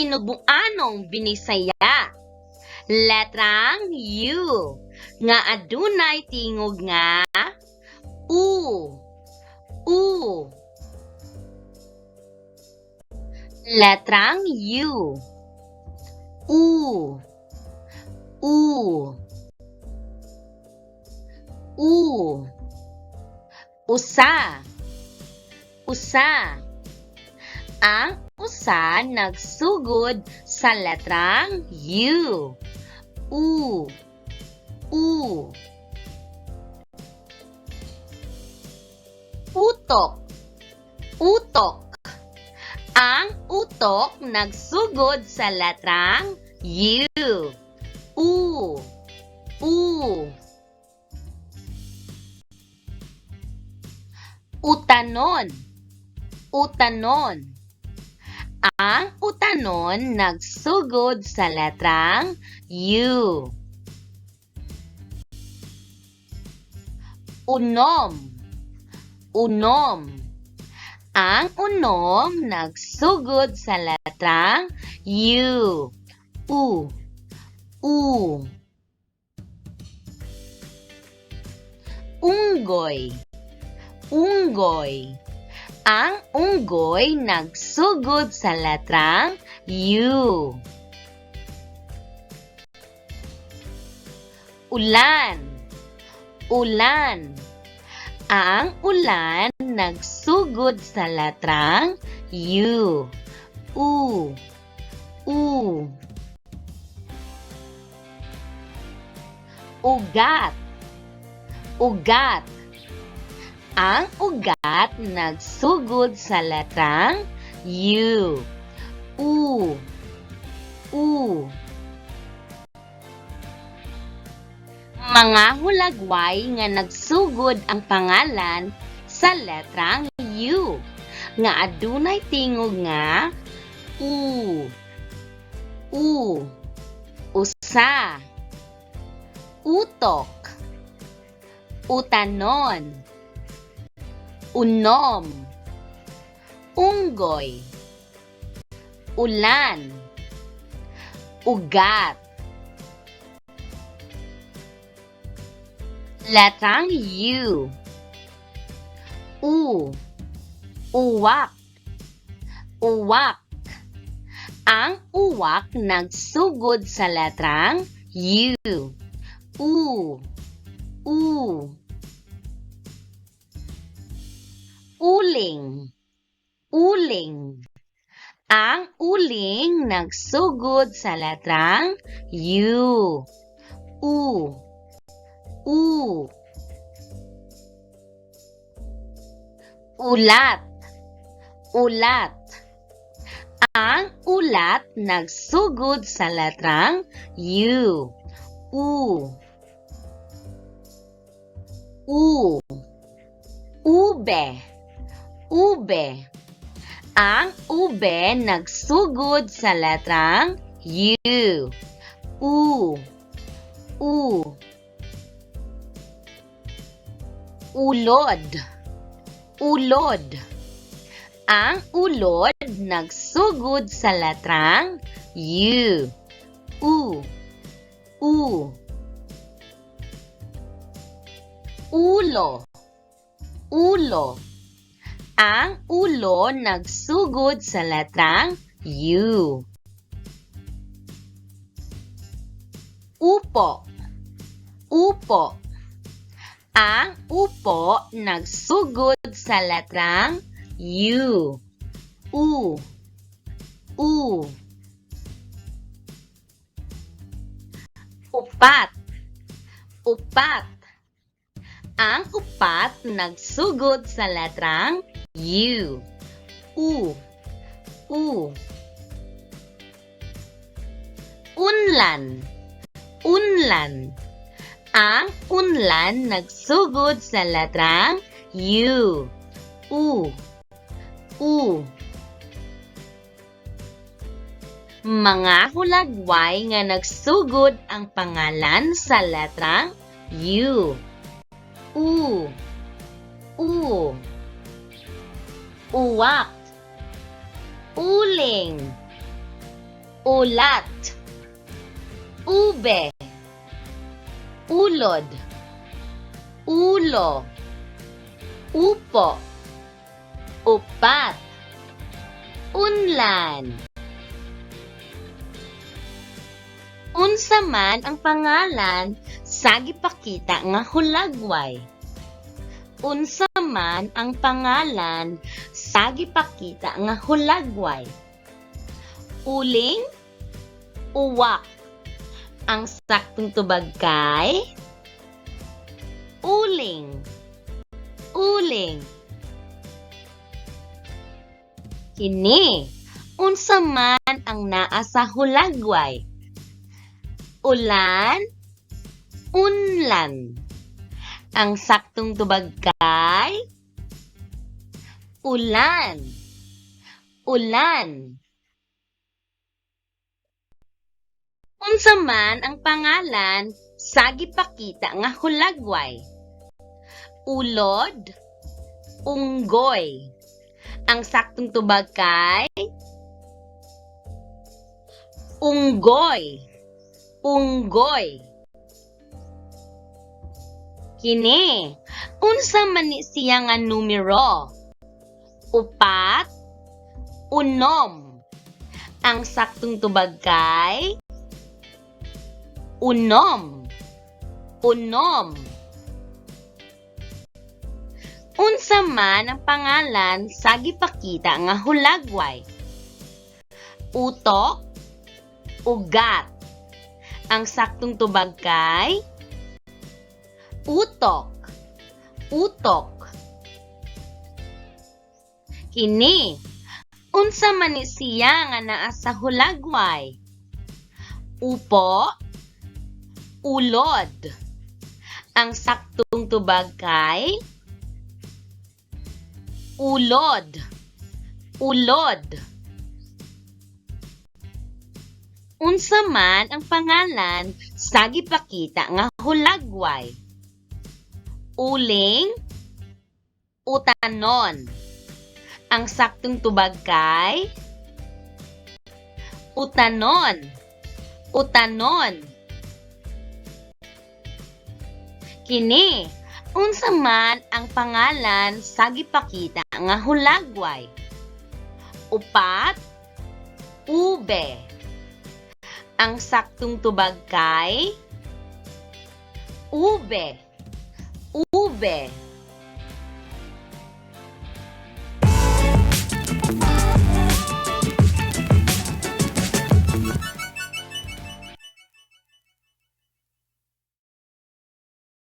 Tinubuanong binisaya. Letrang U. Nga adunay tingog nga U. U. Letrang U. U. U. U. Usa. Usa. Ang usa nagsugod sa letrang U. U. U. Utok. Utok. Ang utok nagsugod sa letrang U. U. U. Utanon. Utanon. Ang utanon nagsugod sa letrang U. Unom. Unom. Ang unom nagsugod sa letrang U. U. U. Unggoy. Unggoy. Ang unggoy nagsugod sa letrang U. Ulan. Ulan. Ang ulan nagsugod sa letrang U. U. U. Ugat. Ugat. Ang ugat nagsugod sa letrang U. U. U. Mga hulagway nga nagsugod ang pangalan sa letrang U. Nga adunay tingog nga U. U. Usa. Utok. Utanon. Unom. Unggoy. Ulan. Ugat. Letrang U. U. Uwak. Uwak. Ang uwak nagsugod sa letrang U. U. U. Uling. Uling. Ang uling nagsugod sa letrang U. U. U. Ulat. Ulat. Ang ulat nagsugod sa letrang U. U. U. Ube. Ube. Ang ube nagsugod sa letrang U. U. U. Ulod. Ulod. Ang ulod nagsugod sa letrang U. U. U. Ulo. Ulo. Ang ulo nagsugod sa letrang U. Upo. Upo. Ang upo nagsugod sa letrang U. U. U. Upat. Upat. Ang upat nagsugod sa letrang U. U. U. Unlan. Unlan. Ang unlan nagsugod sa letrang U. U. U. Mga hulagway nga nagsugod ang pangalan sa letrang U. U. U. Uwak. Uling. ulat, ube, ulod, ulo, upo, upat, unlan. Unsa man ang pangalan sa gipakita nga hulagway? Unsa man ang pangalan sa gipakita nga hulagway? Uling, uwak. Ang saktong tubag kay uling. Uling. Kini, unsa man ang naa sa hulagway? Ulan, unlan. Ang saktong tubag kay ulan. Ulan. Unsa man ang pangalan sa gipakita nga hulagway? Ulod, unggoy. Ang saktong tubag kay unggoy. Unggoy. Kini, unsa man ni siya nga numero? Upat, unom. Ang saktong tubag kay unom. Unom. Unsa man ang pangalan sa gipakita nga hulagway? Utok, ugat. Ang saktong tubag kay utok. Utok. Kini, unsa man ni siya nga naa sa hulagway? Upo, ulod. Ang saktong tubag kay ulod. Ulod. Unsa man ang pangalan sa gipakita nga hulagway? Uling, utanon. Ang saktong tubag kay utanon. Utanon. Kini, unsa man ang pangalan sa gipakita nga hulagway? Upat, ube. Ang saktong tubag kay ube. Ube.